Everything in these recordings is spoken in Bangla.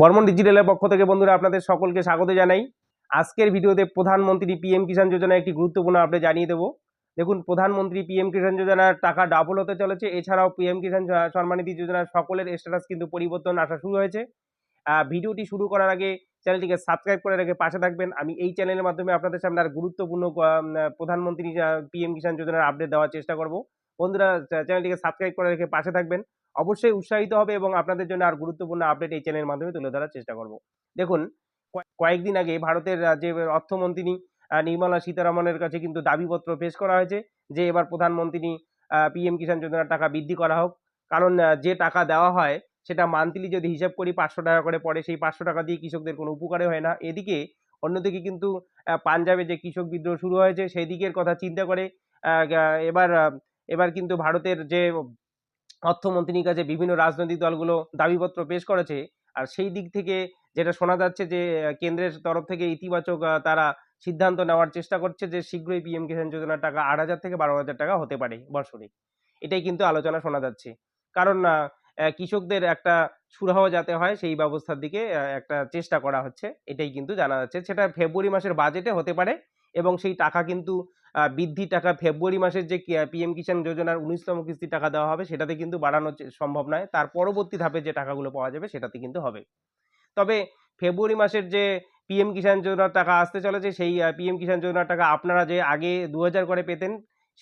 বর্মন ডিজিটালের পক্ষ থেকে বন্ধুরা আপনাদের সকলকে স্বাগত জানাই। আজকের ভিডিওতে প্রধানমন্ত্রী পিএম কিষাণ যোজনা একটি গুরুত্বপূর্ণ আপডেট জানিয়ে দেবো। দেখুন, প্রধানমন্ত্রী পিএম কিষাণ যোজনার টাকা ডাবল হতে চলেছে। এছাড়াও পিএম কিষাণ সম্মানিধি যোজনার সকলের স্ট্যাটাস কিন্তু পরিবর্তন আসা শুরু হয়েছে। ভিডিওটি শুরু করার আগে চ্যানেলটিকে সাবস্ক্রাইব করে রেখে পাশে থাকবেন। আমি এই চ্যানেলের মাধ্যমে আপনাদের সামনে আর গুরুত্বপূর্ণ প্রধানমন্ত্রী পিএম কিষাণ যোজনার আপডেট দেওয়ার চেষ্টা করব। বন্ধুরা চ্যানেলটিকে সাবস্ক্রাইব করে রেখে পাশে থাকবেন। অবশ্যই উৎসাহিত হবে এবং আপনাদের জন্য আর গুরুত্বপূর্ণ আপডেট এই চ্যানেলের মাধ্যমে তুলে ধরার চেষ্টা করব। দেখুন, কয়- কয়েকদিন আগে ভারতের যে অর্থমন্ত্রী নির্মলা সীতারামনের কাছে কিন্তু দাবিপত্র পেশ করা হয়েছে যে এবার প্রধানমন্ত্রী পিএম কিষাণ যোজনার টাকা বৃদ্ধি করা হোক। কারণ যে টাকা দেওয়া হয়, সেটা মান্থলি যদি হিসাব করি পাঁচশো টাকা করে পড়ে, সেই পাঁচশো টাকা দিয়ে কৃষকদের কোনো উপকারে হয় না। এদিকে অন্যদিকে কিন্তু পাঞ্জাবে যে কৃষক বিদ্রোহ শুরু হয়েছে, সেই দিকের কথা চিন্তা করে এবার এবার কিন্তু ভারতের যে অর্থমন্ত্রীর কাছে বিভিন্ন রাজনৈতিক দলগুলো দাবিপত্র পেশ করেছে। আর সেই দিক থেকে যেটা শোনা যাচ্ছে যে কেন্দ্রের তরফ থেকে ইতিবাচক তারা সিদ্ধান্ত নেওয়ার চেষ্টা করছে যে, শীঘ্রই পিএম কিষাণ যোজনার টাকা আট হাজার থেকে বারো হাজার টাকা হতে পারে বছরে এটাই কিন্তু আলোচনা শোনা যাচ্ছে। কারণ কৃষকদের একটা সুরাহা যাতে হয়, সেই ব্যবস্থার দিকে একটা চেষ্টা করা হচ্ছে। এটাই কিন্তু জানা যাচ্ছে। সেটা ফেব্রুয়ারি মাসের বাজেটে হতে পারে। এবং সেই টাকা কিন্তু বৃদ্ধি টাকা ফেব্রুয়ারি মাসের যে পিএম কিষাণ যোজনার উনিশতম কিস্তি টাকা দেওয়া হবে, সেটাতে কিন্তু বাড়ানো সম্ভব নয়। তার পরবর্তী ধাপে যে টাকাগুলো পাওয়া যাবে, সেটাতে কিন্তু হবে। তবে ফেব্রুয়ারি মাসের যে পিএম কিষাণ যোজনার টাকা আসতে চলেছে, সেই পিএম কিষাণ যোজনার টাকা আপনারা যে আগে দু হাজার করে পেতেন,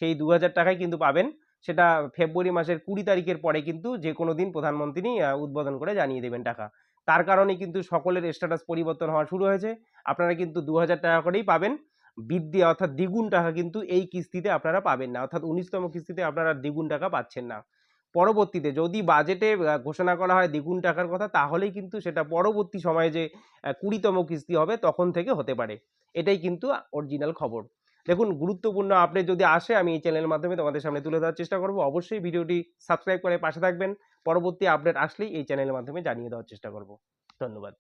সেই দু হাজার টাকাই কিন্তু পাবেন। সেটা ফেব্রুয়ারি মাসের কুড়ি তারিখের পরে কিন্তু যে কোনো দিন প্রধানমন্ত্রী উদ্বোধন করে জানিয়ে দেবেন টাকা। তার কারণে কিন্তু সকলের স্ট্যাটাস পরিবর্তন হওয়া শুরু হয়েছে। আপনারা কিন্তু দু হাজার টাকা করেই পাবেন। বৃদ্ধি অর্থাৎ দ্বিগুণ টাকা কিন্তু এই কিস্তিতে আপনারা পাবেন না। অর্থাৎ উনিশতম কিস্তিতে আপনারা দ্বিগুণ টাকা পাচ্ছেন না। পরবর্তীতে যদি বাজেটে ঘোষণা করা হয় দ্বিগুণ টাকার কথা, তাহলেই কিন্তু সেটা পরবর্তী সময়ে যে কুড়িতম কিস্তি হবে তখন থেকে হতে পারে। এটাই কিন্তু অরিজিনাল খবর। দেখুন, গুরুত্বপূর্ণ আপডেট যদি আসে, আমি এই চ্যানেলের মাধ্যমে তোমাদের সামনে তুলে ধরার চেষ্টা করব। অবশ্যই ভিডিওটি সাবস্ক্রাইব করে পাশে থাকবেন। পরবর্তী আপডেট আসলেই এই চ্যানেলের মাধ্যমে জানিয়ে দেওয়ার চেষ্টা করব। ধন্যবাদ।